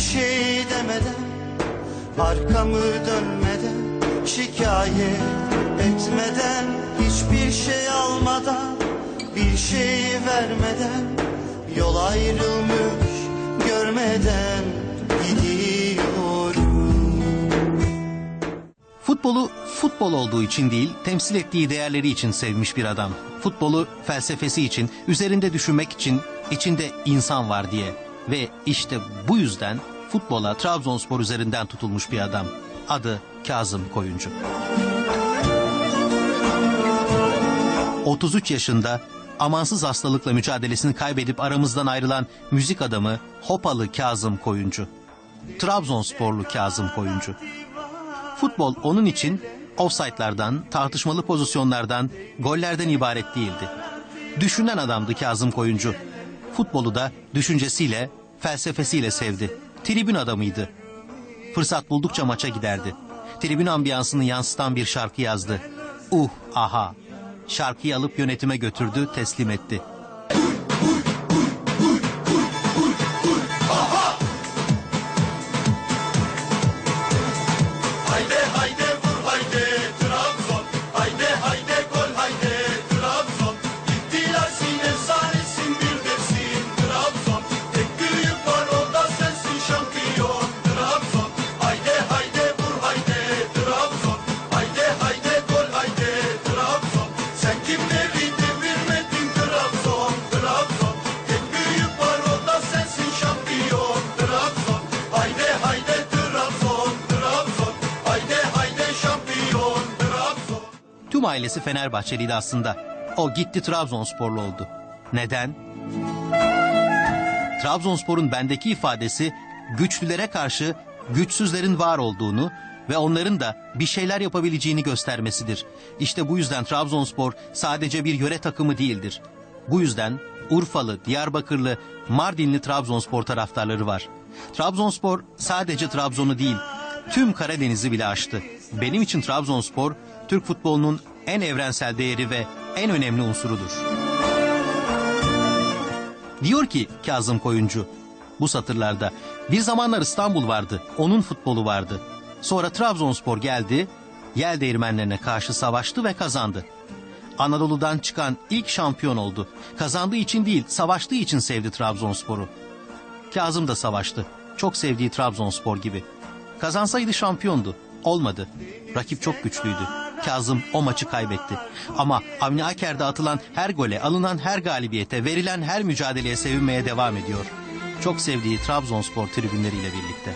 şey demeden Arkamı dönmeden Şikayet etmeden Hiçbir şey almadan Bir şey vermeden Yol ayrılmış görmeden Gidiyorum Futbolu futbol olduğu için değil, temsil ettiği değerleri için sevmiş bir adam. Futbolu felsefesi için, üzerinde düşünmek için, içinde insan var diye. Ve işte bu yüzden futbola Trabzonspor üzerinden tutulmuş bir adam. Adı Kazım Koyuncu. 33 yaşında amansız hastalıkla mücadelesini kaybedip aramızdan ayrılan müzik adamı Hopalı Kazım Koyuncu. Trabzonsporlu Kazım Koyuncu. Futbol onun için offside'lardan, tartışmalı pozisyonlardan, gollerden ibaret değildi. Düşünen adamdı Kazım Koyuncu. Futbolu da düşüncesiyle, felsefesiyle sevdi. Tribün adamıydı. Fırsat buldukça maça giderdi. Tribün ambiyansını yansıtan bir şarkı yazdı. Uh aha. Şarkıyı alıp yönetime götürdü, teslim etti. Tüm ailesi Fenerbahçeliydi aslında. O gitti Trabzonsporlu oldu. Neden? Trabzonspor'un bendeki ifadesi güçlülere karşı güçsüzlerin var olduğunu ve onların da bir şeyler yapabileceğini göstermesidir. İşte bu yüzden Trabzonspor sadece bir yöre takımı değildir. Bu yüzden Urfalı, Diyarbakırlı, Mardinli Trabzonspor taraftarları var. Trabzonspor sadece Trabzon'u değil, tüm Karadeniz'i bile aştı. Benim için Trabzonspor, Türk futbolunun en evrensel değeri ve en önemli unsurudur. Diyor ki Kazım Koyuncu bu satırlarda bir zamanlar İstanbul vardı, onun futbolu vardı. Sonra Trabzonspor geldi, yel değirmenlerine karşı savaştı ve kazandı. Anadolu'dan çıkan ilk şampiyon oldu. Kazandığı için değil, savaştığı için sevdi Trabzonspor'u. Kazım da savaştı. Çok sevdiği Trabzonspor gibi. Kazansaydı şampiyondu. Olmadı. Rakip çok güçlüydü. Kazım o maçı kaybetti. Ama Avni Aker'de atılan her gole, alınan her galibiyete, verilen her mücadeleye sevinmeye devam ediyor. Çok sevdiği Trabzonspor tribünleriyle birlikte.